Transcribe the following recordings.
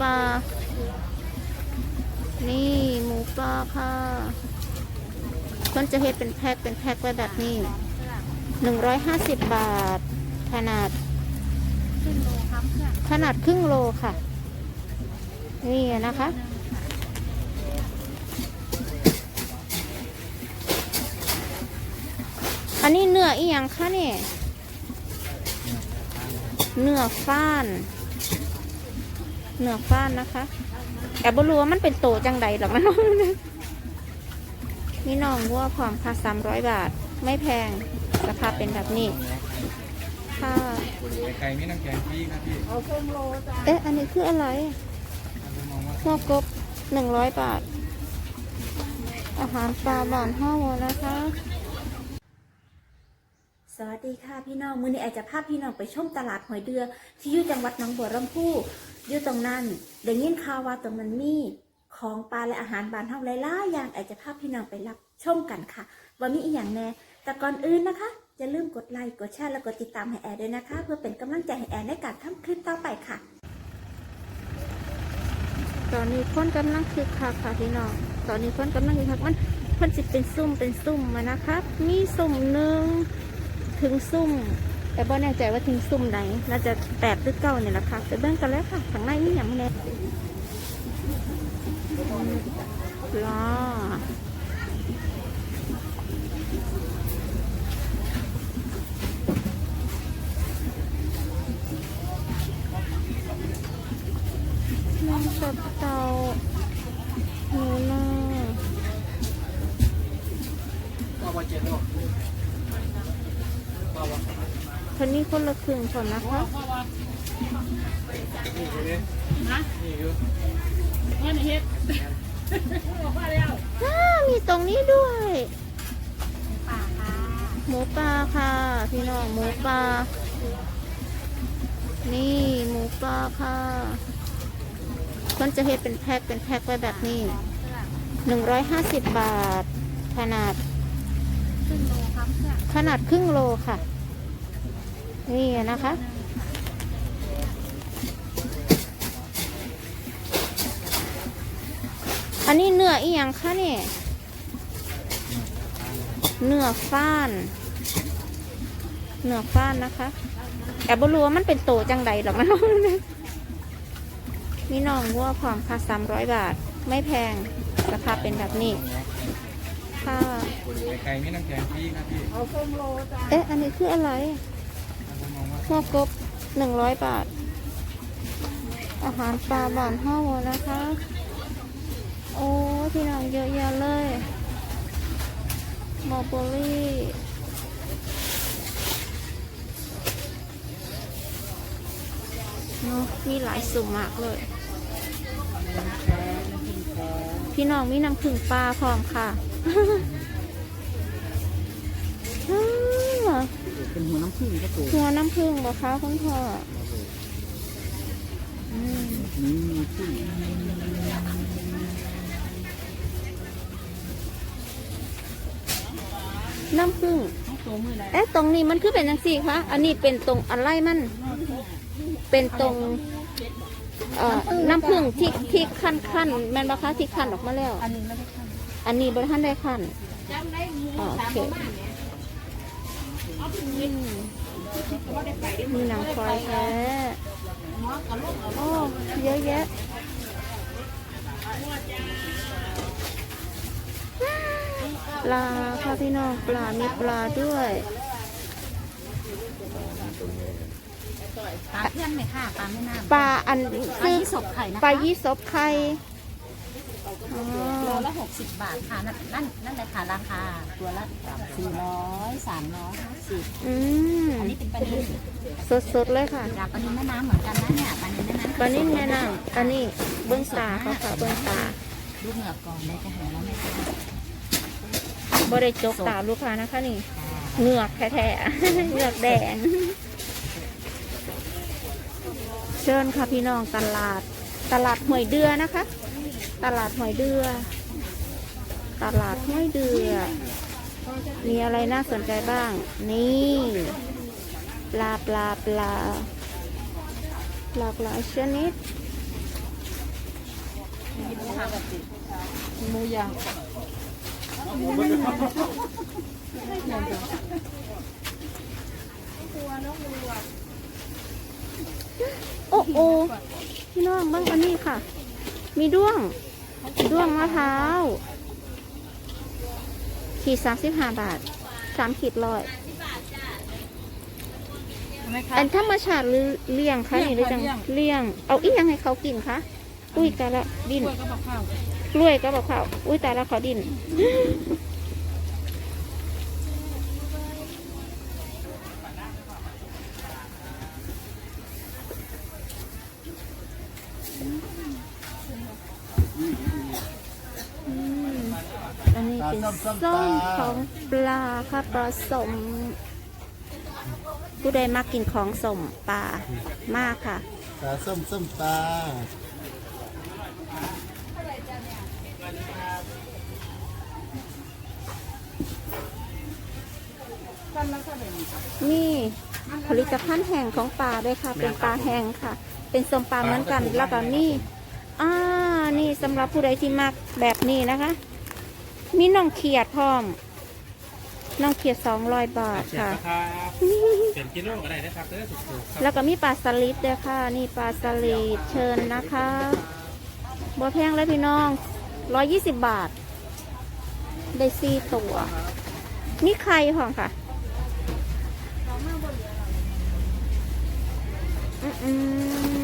ปลา นี่หมูปลาค่ะคนจะเฮ็ดเป็นแพ็คเป็นแพ็คไว้แบบนี้หนึ่งร้อยห้าสิบบาท ขนาดขึ้นโลครับเพื่อนขนาดครึ่งโลค่ะ นี่นะคะอันนี้เนื้ออีหยังคะเนี่ยเนื้อฟ้าน เนื้อฟ้านนะคะแอบบรู้ว่ามันเป็นโตจังใดหรอกนะน้องนี่น้องวัวพร้อมค่ะสามร้อยบาท ไม่แพงราคาเป็นแบบนี้ค่ะไก่มีน้ำแกงฟรีครับพี่เอาครึ่งโลจ้ะเอ๊ะอันนี้คืออะไรเรามองว่าหัวกบหนึ่งร้อยบาท อาหารปลาบานห้าวนะคะ สวัสดีค่ะพี่น้องมือนี้แอจจะพาพี่น้องไปชมตลาดหอยเดือ ที่อยู่จังหวัดหนองบัวลำพูอยู่ตรงนั้นได้ยินข่าวว่าตรงนั้นมีของปลาและอาหารบานเฮาหลายๆอย่างแอจจะพาพี่น้องไปรับชมกันค่ะว่ามีอีกอย่างแน่แต่ก่อนอื่นนะคะอย่าลืมกดไลค์กดแชร์และกดติดตามให้แอร์ด้วยนะคะ เพื่อเป็นกำลังใจให้แอร์ในการทำคลิปต่อไปค่ะ ตอนนี้คนกำลังคึกคักค่ะพี่น้องตอนนี้คนกำลังคึกคักมันมันจะเป็นซุ่มเป็นซุ่มมานะคะมีซุ่มหนึ่ง ถึงซุ่ม แต่บ่แน่ใจว่าถึงซุ่มไหนน่าจะแปดหรือเก้าเนี่ยแหละค่ะไปเบิ่งกันแล้วค่ะข้างในมีอย่างแน่ปลาแมงสับเตา คันนี้คนละครึ่งก่อนนะคะนี่คือนี่นะนี่คือเงินเฮ็ดบอกว่าแล้วอ้ามีตรงนี้ด้วยป่าค่ะหมูปลาค่ะ พี่น้องหมูปลา นี่หมูปลาค่ะคนจะเฮ็ดเป็นแพ็คเป็นแพ็คไว้แบบนี้หนึ่งร้อยห้าสิบบาท ขนาดขึ้นโลครับเพื่อนขนาดครึ่งโลค่ะ นี่นะคะ อันนี้เนื้ออีหยังคะเนี่ยเนื้อฟ้าน เนื้อฟ้านนะคะแอบบรู้ว่ามันเป็นโตจังใดหรอกนะมีน้องวัวพร้อมค่ะสามร้อยบาท ไม่แพง ราคาเป็นแบบนี้ ค่ะไก่มีน้ำแกงฟรีครับพี่ เอาครึ่งโลจ้ะเอ๊ะ อันนี้คืออะไรเรามองว่า หัวกบหนึ่งร้อยบาท อาหารปลาบานห้าวนะคะ โอ้พี่น้องเยอะแยะเลยมอลเบอรี่เนาะมีหลายสุ่มมากเลย พี่น้องมีน้ำผึ้งปลาพร้อมค่ะ เป็นหัวน้ำผึ้งก็ตัวหัวน้ำผึ้งบ่คะคุณพ่ออืมนี่มีผึ้งน้ำผึ้งต้องโตมือไหนเอ๊ะตรงนี้มันคือเป็นยังสี่คะอันนี้เป็นตรงอะไรมัน เป็นตรงเอ่อน้ำผึ้งที่ที่ขั้นขั้นๆแม่นบ่คะที่ขั้นออกมาแล้ว อันนี้ไม่ได้ขั้นอันนี้บริท่านได้ขั้นจำได้หมูอ๋อโอสามเคประ มาณเนี่ยเอาถึงอืมว่าได้ไปได้มีหนังควายแท้หมอกระโลกเอาโอ้เยอะแยะปลาค่ะพี่น้องปลา มีปลาด้วยปลาเพื่อนไหมค่ะปลาไม่น่าปลาอันปลาคือยี่สบไข่นะคะปลายี่สบไข่ อ๋โลอละหกสิบบาทค่ะนั่นนั่นนั่นเลยค่ะราคาตัวละสี่ร้อยสามร้อยห้าสิบอืมอันนี้เป็นปลานิลสดๆเลยค่ะจากปลานิลแม่น้ำเหมือนกันนะเนี่ยปลานิลแม่น้ำปลานิ่มแม่น้ำอันนี้เบื้องตาเขาค่ะเบื้องตาดูเหงือกก่อนเลยจะเห็นแล้วไม่ใช่บ่ได้จกตาลูกค้านะคะนี่เหงือกแท้ๆเหงือกแดง เชิญค่ะพี่น้องตลาดตลาดหวยเดือนะคะ ตลาดหวยเดือ ตลาดห้วยเดือ มีอะไรน่าสนใจบ้าง นี่ปลาปลาปลาหลากหลายชนิดหมูย่างโอ้โอพี่น้องบ้างอันนี้ค่ะ มีด้วง ด้วงมะพร้าว ขีดสามสิบห้าบาทสามขีดร้อยไหมคะอันธรรมชาติหรือเลี้ยงคะนี่หรือจังเลี้ยงเลี้ยงเอาอีกยังให้เขากินคะอุ้ยแต่ละดินกล้วยก็บอกข้าวกล้วยก็บอกเขาอุ้ยแต่ละขอดิน เป็นส้มของปลาค่ะปลาสม ผู้ใดมักกินของสมปลามากค่ะตาส้มส้มตานี่ผลิตภัณฑ์แห้งของปลาด้วยค่ะ เป็นปลาแห้งค่ะ เป็นสมปลาเหมือนกันแล้วก็นี่อ่านี่สำหรับผู้ใดที่มักแบบนี้นะคะ มีน้องเขียดพร้อม น้องเขียดสองร้อยบาทเจ็ดค่ะนะครับเป็นกิโลอะไรนะครับเด้อถูกๆครับแล้วก็มีปลาสลิดด้วยค่ะ นี่ปลาสลิดเชิญนะคะบัวแพงเลยพี่น้องร้อยยี่สิบบาท ได้สี่ตัว นี่ไข่พร้อมค่ะอืม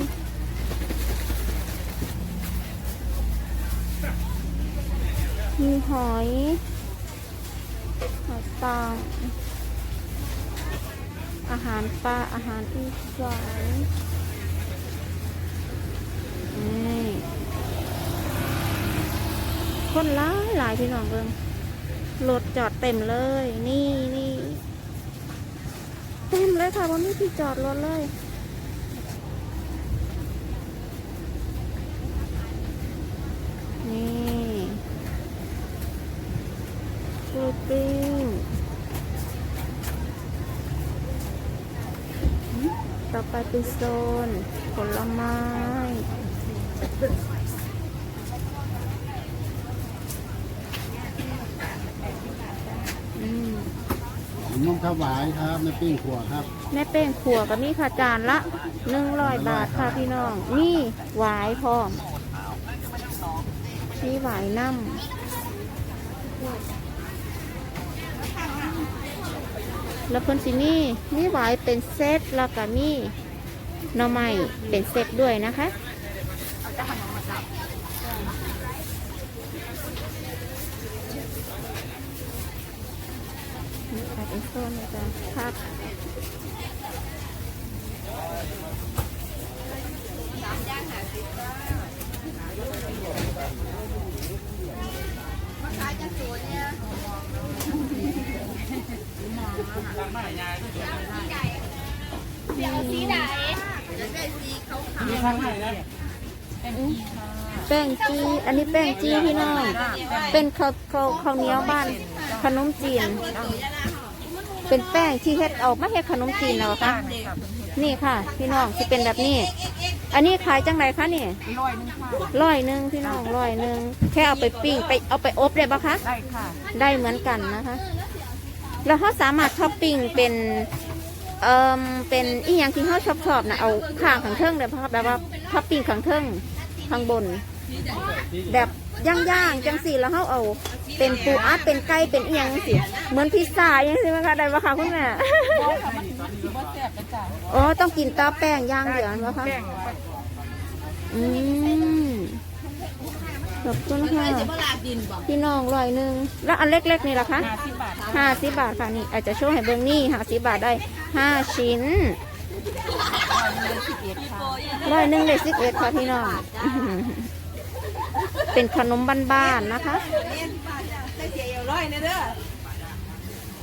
มีหอยหอยตางอาหารปลาอาหารอีสานนี่คนหลายหลายพี่น้องเบิงรถจอดเต็มเลย นี่นี่เต็มเลยค่ะวันนี้ที่จอดรถเลย นี่ชู ปิ้งต่อไปเป็นโซน ผลไม้อืมนุ่มข้าวหวายครับในปิ้งขัวครับ แม่เป้งขัวกับมีค่ะจานละหนึ่งร้อยบาทค่ะพี่น้อง นี่หวายพร้อมนี่หวายน้ำ แล้วเพิ่นสิมีมีหวายเป็นเซตแล้วก็มีหน่อไม้เป็นเซตด้วยนะคะนี่ค่ะเป็นโซนนะจ๊ะครับมี ทางไหนนะแป้งจี อันนี้แป้งจีพี่น้อง เป็นข้าวข้าวข้าวเหนียวบ้านขนมจีน เป็นแป้งที่เฮ็ดออกมาเฮ็ดขนมจีนเอาค่ะ นี่ค่ะ พี่น้องที่เป็นแบบนี้ อันนี้ขายจังไรคะนี่ร้อยหนึงค่ะร้อยหนึ่งพี่น้องร้อยหนึ่งแค่เอาไปปิ้งไปเอาไปอบได้ปะคะ ได้ค่ะ ได้เหมือนกันนะคะ แล้วเขาสามารถท็อปปิ้งเป็นเอ่อเป็นอีหยังที่เขาชอบชอบๆนะเอาข้างขังเทิงเลยครับแบบว่าท็อปปิ้งขังเทิงข้างบน แบบย่างๆจังสีแล้วเขาเอา เป็นปูอัดเป็นไก่เป็นอีหยังสิเหมือนพิซซ่าอย่างนี้ไหมคะได้ปะคะคุณแม่อ๋อต้องกินตาแป้งย่างเดียวนะคะอืม อบคุณค่ะพี่น้องร้อยหนึ่งแล้วอันเล็กๆนี่ล่ะคะห้าสิบบาทห้าสิบบาทค่ะนี่อาจจะโชว์ให้เบิ้งนี่ห้าสิบบาทได้ห้าชิ้นสิบเอ็ดค่ะร้อยหนึ่งเลยสิบเอ็ดค่ะพี่น้องเป็นขนมบ้านๆนะคะ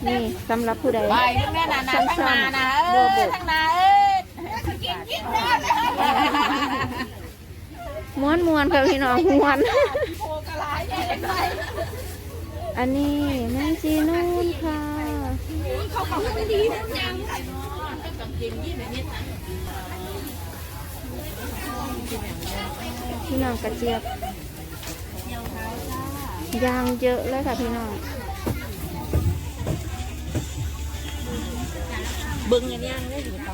นี่สำหรับผู้ใด ไปแม่นานาสั้ทั้งนนานะๆเอบัวอบกทั้งนาเอ้ย ม้วนมวนๆค่ะพี่น้องม้วนอันนี้แมงจีนูนค่ะพี่น้องกระเจี๊ยบยางเยอะเลยค่ะพี่น้องบึงอย่างนี้ได้อยู่ต่อ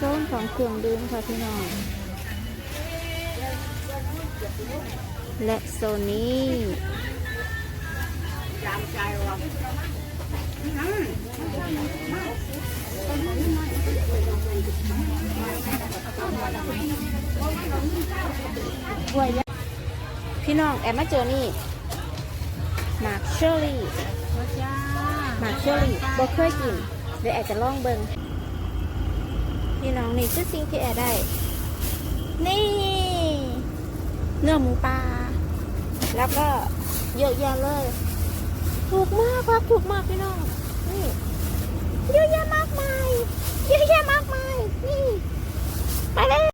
โซนของเครื่องดื่มค่ะพี่น้อง และโซนนี้พี่น้องแอบมาเจอนี่มากเชอรี่จ้าหมากเชอรี่บ่เคยกินเดี๋ยวแอบจะลองเบิง พี่น้องนี่คือสิ่งที่แอบได้ นี่ เนื้อหมูปลา แล้วก็เยอะแยะเลย ถูกมากครับถูกมากพี่น้อง นี่ เยอะแยะมากมาย เยอะแยะมากมาย นี่ ไปเลย